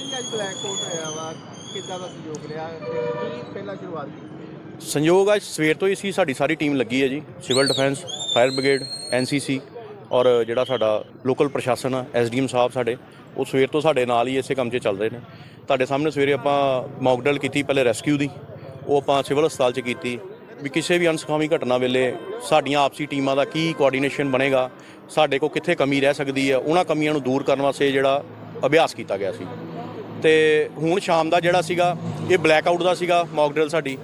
ਜੀ ਅੱਜ ਬਲੈਕ ਕੋਟ ਹੋਇਆ ਵਾ। ਕਿੱਦਾਂ ਦਾ ਸਹਿਯੋਗ ਰਿਹਾ? ਕੀ ਪਹਿਲਾਂ ਸ਼ੁਰੂਆਤ ਕੀਤੀ? ਸੰਯੋਗ ਅੱਜ ਸਵੇਰ ਤੋਂ ਹੀ ਸੀ, ਸਾਡੀ ਸਾਰੀ ਟੀਮ ਲੱਗੀ ਹੈ ਜੀ civil defence fire brigade NCC ਔਰ ਜਿਹੜਾ ਸਾਡਾ ਲੋਕਲ ਪ੍ਰਸ਼ਾਸਨ ਆ ਐਸਡੀਐਮ ਸਾਹਿਬ ਸਾਡੇ, ਉਹ ਸਵੇਰ ਤੋਂ ਸਾਡੇ ਨਾਲ ਹੀ ਇਸੇ ਕੰਮ 'ਚ ਚੱਲ ਰਹੇ ਨੇ। ਤੁਹਾਡੇ ਸਾਹਮਣੇ ਸਵੇਰੇ ਆਪਾਂ ਮੌਕ ਕੀਤੀ, ਪਹਿਲੇ ਰੈਸਕਿਊ ਦੀ, ਉਹ ਆਪਾਂ ਸਿਵਲ ਹਸਪਤਾਲ 'ਚ ਕੀਤੀ, ਵੀ ਕਿਸੇ ਵੀ ਅਨਸਖਾਵੀ ਘਟਨਾ ਵੇਲੇ ਸਾਡੀਆਂ ਆਪਸੀ ਟੀਮਾਂ ਦਾ ਕੀ ਕੋਆਰਡੀਨੇਸ਼ਨ ਬਣੇਗਾ, ਸਾਡੇ ਕੋਲ ਕਿੱਥੇ ਕਮੀ ਰਹਿ ਸਕਦੀ ਹੈ, ਉਹਨਾਂ ਕਮੀਆਂ ਨੂੰ ਦੂਰ ਕਰਨ ਵਾਸਤੇ ਜਿਹੜਾ ਅਭਿਆਸ ਕੀਤਾ ਗਿਆ ਸੀ। ਤੇ ਹੁਣ ਸ਼ਾਮ ਦਾ ਜਿਹੜਾ ਸੀਗਾ ਇਹ ਬਲੈਕ ਆਊਟ ਦਾ ਸੀਗਾ ਮੌਕ ਡਰਿਲ ਸਾਡੀ।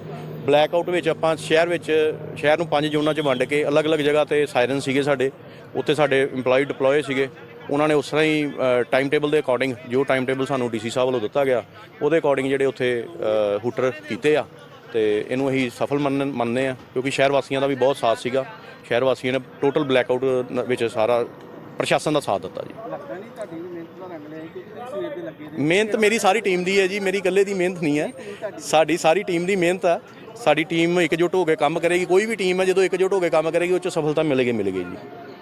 ਬਲੈਕ ਆਊਟ ਵਿੱਚ ਆਪਾਂ ਸ਼ਹਿਰ ਵਿੱਚ ਸ਼ਹਿਰ ਨੂੰ ਪੰਜ ਜ਼ੋਨਾਂ 'ਚ ਵੰਡ ਕੇ ਅਲੱਗ-ਅਲੱਗ ਜਗ੍ਹਾ ਤੇ ਸਾਇਰਨ ਸੀਗੇ ਸਾਡੇ। ਉੱਥੇ ਸਾਡੇ EMPLOYE ਡਿਪਲੋਏ ਸੀਗੇ। ਉਹਨਾਂ ਨੇ ਉਸ ਤਰ੍ਹਾਂ ਹੀ ਟਾਈਮ ਟੇਬਲ ਦੇ ਅਕੋਰਡਿੰਗ ਜੋ ਟਾਈਮ ਟੇਬਲ ਸਾਨੂੰ ਡੀਸੀ ਸਾਹਿਬ ਵੱਲੋਂ ਦਿੱਤਾ ਗਿਆ ਉਹਦੇ ਅਕੋਰਡਿੰਗ ਜਿਹੜੇ ਉੱਥੇ ਅ, ਹੂਟਰ ਕੀਤੇ ਆ। ਤੇ ਇਹਨੂੰ ਅਸੀਂ ਸਫਲ ਮੰਨ ਮੰਨਦੇ ਆ ਕਿਉਂਕਿ ਸ਼ਹਿਰ ਵਾਸੀਆਂ ਦਾ ਵੀ ਬਹੁਤ ਸਾਥ ਸੀਗਾ। ਸ਼ਹਿਰ ਵਾਸੀਆਂ ਨੇ ਟੋਟਲ ਬਲੈਕ ਆਊਟ ਵਿੱਚ ਸਾਰਾ ਪ੍ਰਸ਼ਾਸਨ ਦਾ ਸਾਥ ਦਿੱਤਾ ਜੀ। ਲੱਗਦਾ ਨਹੀਂ ਤੁਹਾਡੀ ਮਿਹਨਤ ਮੇਰੀ ਸਾਰੀ ਟੀਮ ਦੀ ਹੈ ਜੀ, ਮੇਰੀ ਇਕੱਲੇ ਦੀ ਮਿਹਨਤ ਨਹੀਂ ਹੈ। ਸਾਡੀ ਸਾਰੀ ਟੀਮ ਦੀ ਮਿਹਨਤ ਹੈ ਸਾਡੀ ਟੀਮ ਇਕਜੁੱਟ ਹੋ ਕੇ ਕੰਮ ਕਰੇਗੀ, ਕੋਈ ਵੀ ਟੀਮ ਹੈ, ਜਦੋਂ ਇਕਜੁੱਟ ਹੋ ਕੇ ਕੰਮ ਕਰੇਗੀ, ਉਹ ਚ ਸਫਲਤਾ ਮਿਲੇਗੀ ਮਿਲੇਗੀ ਜੀ।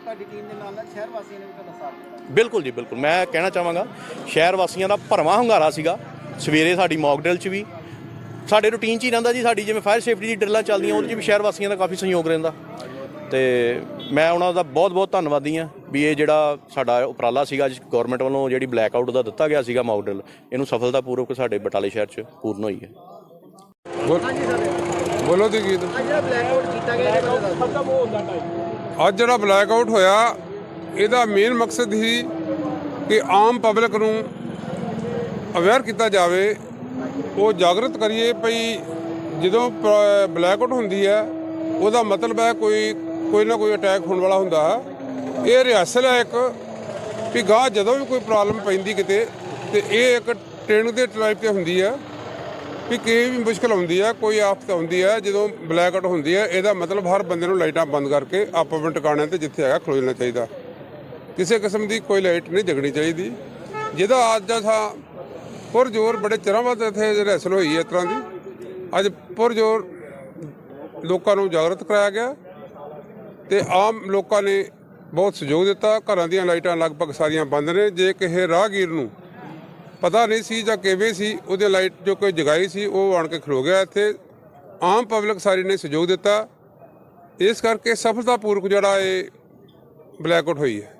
ਤੁਹਾਡੀ ਟੀਮ ਦੇ ਨਾਲ ਨਾਲ ਸ਼ਹਿਰ ਵਾਸੀਆਂ ਨੇ ਵੀ ਤੁਹਾਡਾ ਸਾਥ ਦਿੱਤਾ ਬਿਲਕੁਲ ਜੀ, ਬਿਲਕੁਲ। ਮੈਂ ਕਹਿਣਾ ਚਾਹਾਂਗਾ, ਸ਼ਹਿਰ ਵਾਸੀਆਂ ਦਾ ਭਰਵਾਂ ਹੰਗਾਰਾ ਸੀਗਾ। ਸਵੇਰੇ ਸਾਡੀ ਮੌਕ ਡਰਿਲ 'ਚ ਵੀ। ਸਾਡੇ ਰੂਟੀਨ 'ਚ ਹੀ ਰਹਿੰਦਾ ਜੀ, ਸਾਡੀ ਜਿਵੇਂ ਫਾਇਰ ਸੇਫਟੀ ਦੀ ਡਰਿਲਾਂ ਚੱਲਦੀਆਂ, ਉਹਦੇ 'ਚ ਵੀ ਸ਼ਹਿਰ ਵਾਸੀਆਂ ਦਾ ਕਾਫੀ ਸਹਿਯੋਗ ਰਹਿੰਦਾ। ਤੇ ਮੈਂ ਉਹਨਾਂ ਦਾ ਬਹੁਤ ਬਹੁਤ ਧੰਨਵਾਦੀ ਹਾਂ ਵੀ ਇਹ ਜਿਹੜਾ ਸਾਡਾ ਉਪਰਾਲਾ ਸੀਗਾ ਅੱਜ ਗਵਰਨਮੈਂਟ ਵੱਲੋਂ ਜਿਹੜੀ ਬਲੈਕ ਆਊਟ ਦਾ ਦਿੱਤਾ ਗਿਆ ਸੀਗਾ ਮੌਕ ਡਰਿਲ ਇਹਨੂੰ ਸਫਲਤਾਪੂਰਵਕ ਸਾਡੇ ਬਟਾਲੇ ਸ਼ਹਿਰ 'ਚ ਪੂਰਨ ਹੋਈ ਹੈ। ਬੋਲ- ਦੀ ਗੀਤ ਅੱਜ ਜਿਹੜਾ ਬਲੈਕ ਆਊਟ ਕੀਤਾ ਗਿਆ ਇਹਦੇ ਬਾਰੇ ਦੱਸੋ ਅੱਜ ਜਿਹੜਾ ਬਲੈਕ ਆਊਟ ਹੋਇਆ ਇਹਦਾ ਮੇਨ ਮਕਸਦ ਹੀ ਕਿ ਆਮ ਪਬਲਿਕ ਨੂੰ ਅਵੇਅਰ ਕੀਤਾ ਜਾਵੇ ਉਹ ਜਾਗਰਤ ਕਰੀਏ ਭਈ ਜਦੋਂ ਬਲੈਕ ਆਊਟ ਹੁੰਦੀ ਹੈ ਉਹਦਾ ਮਤਲਬ ਹੈ ਕੋਈ ਕੋਈ ਨਾ ਕੋਈ ਅਟੈਕ ਹੋਣ ਵਾਲਾ ਹੁੰਦਾ। ਹੈ ਇਹ ਰਿਹਰਸਲ ਹੈ ਇੱਕ, ਵੀ ਗਾਂ ਜਦੋਂ ਵੀ ਕੋਈ ਪ੍ਰੋਬਲਮ ਪੈਂਦੀ ਕਿਤੇ, ਤੇ ਇਹ ਇੱਕ ਟ੍ਰੇਨ ਦੇ ਟਾਈਪ ਤੇ ਹੁੰਦੀ ਹੈ ਵੀ ਕੋਈ ਵੀ ਮੁਸ਼ਕਲ ਆਉਂਦੀ ਹੈ ਕੋਈ ਆਫਤ ਆਉਂਦੀ ਹੈ ਜਦੋਂ ਬਲੈਕ ਆਊਟ ਹੁੰਦੀ ਹੈ ਇਹਦਾ ਮਤਲਬ ਹਰ ਬੰਦੇ ਨੂੰ ਲਾਈਟਾਂ ਬੰਦ ਕਰਕੇ ਆਪੋ ਆਪਣੇ ਟਿਕਾਣਿਆਂ ਤੇ ਜਿੱਥੇ ਹੈਗਾ ਖਲੋ ਚਾਹੀਦਾ। ਕਿਸੇ ਕਿਸਮ ਦੀ ਕੋਈ ਲਾਈਟ ਨਹੀਂ ਜਗਣੀ ਚਾਹੀਦੀ। ਜਿਹਦਾ ਅੱਜ ਦਾ ਥਾ ਪੁਰਜੋਰ ਬੜੇ ਚਿਰਾਂ ਬਾਅਦ ਇੱਥੇ ਰਿਹਰਸਲ ਹੋਈ ਹੈ ਇਸ ਤਰ੍ਹਾਂ ਦੀ। ਅੱਜ ਪੁਰ ਜ਼ੋਰ ਲੋਕਾਂ ਨੂੰ ਜਾਗਰਤ ਕਰਾਇਆ ਗਿਆ। ਤੇ ਆਮ ਲੋਕਾਂ ਨੇ ਬਹੁਤ ਸਹਿਯੋਗ ਦਿੱਤਾ। ਘਰਾਂ ਦੀਆਂ ਲਾਈਟਾਂ ਲਗਭਗ ਸਾਰੀਆਂ ਬੰਦ ਨੇ। ਜੇ ਕਿਸੇ ਰਾਹਗੀਰ ਨੂੰ ਪਤਾ ਨਹੀਂ ਸੀ ਜਾਂ ਕਿਵੇਂ ਸੀ, ਉਹਦੇ ਲਾਈਟ ਜੋ ਕੋਈ ਜਗਾਈ ਸੀ, ਉਹ ਆਣ ਕੇ ਖਲੋ ਗਿਆ ਇੱਥੇ। ਆਮ ਪਬਲਿਕ ਸਾਰੀ ਨੇ ਸਹਿਯੋਗ ਦਿੱਤਾ। ਇਸ ਕਰਕੇ ਸਫਲਤਾਪੂਰਵਕ ਜਿਹੜਾ ਇਹ ਬਲੈਕ ਆਊਟ ਹੋਈ ਹੈ।